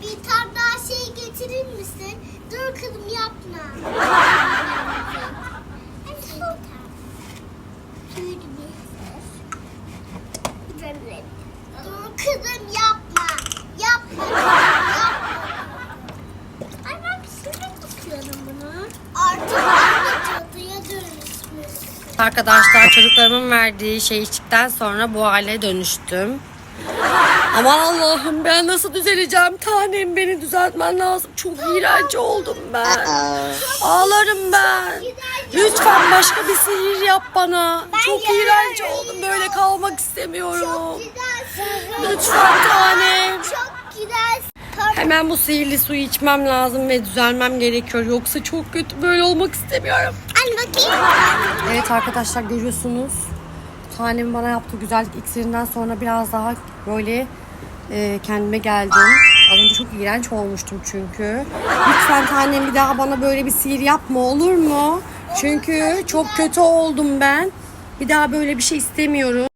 bir tane daha şey getirir misin? Dur kızım yapma. Dur kızım yapma. Yapma. yapma. Ay ben bisiklet şey tutuyorum bunu. Artık cadıya dönüşmüş. Arkadaşlar çocuklarımın verdiği şey içtikten sonra bu hale dönüştüm. Aman Allah'ım ben nasıl düzeleceğim? Tanem beni düzeltmen lazım. Çok iğrenç oldum ben. Ağlarım ben. Lütfen başka bir sihir yap bana. Çok iğrenç oldum. Böyle kalmak istemiyorum. Lütfen tanem. Çok güzel. Tamam. Hemen bu sihirli suyu içmem lazım ve düzelmem gerekiyor. Yoksa çok kötü böyle olmak istemiyorum. Al bakayım. Evet arkadaşlar görüyorsunuz. Tanem bana yaptığı güzellik iksirinden sonra biraz daha böyle e, kendime geldim. Az önce çok iğrenç olmuştum çünkü. Lütfen tanem bir daha bana böyle bir sihir yapma olur mu? Çünkü çok kötü oldum ben. Bir daha böyle bir şey istemiyorum.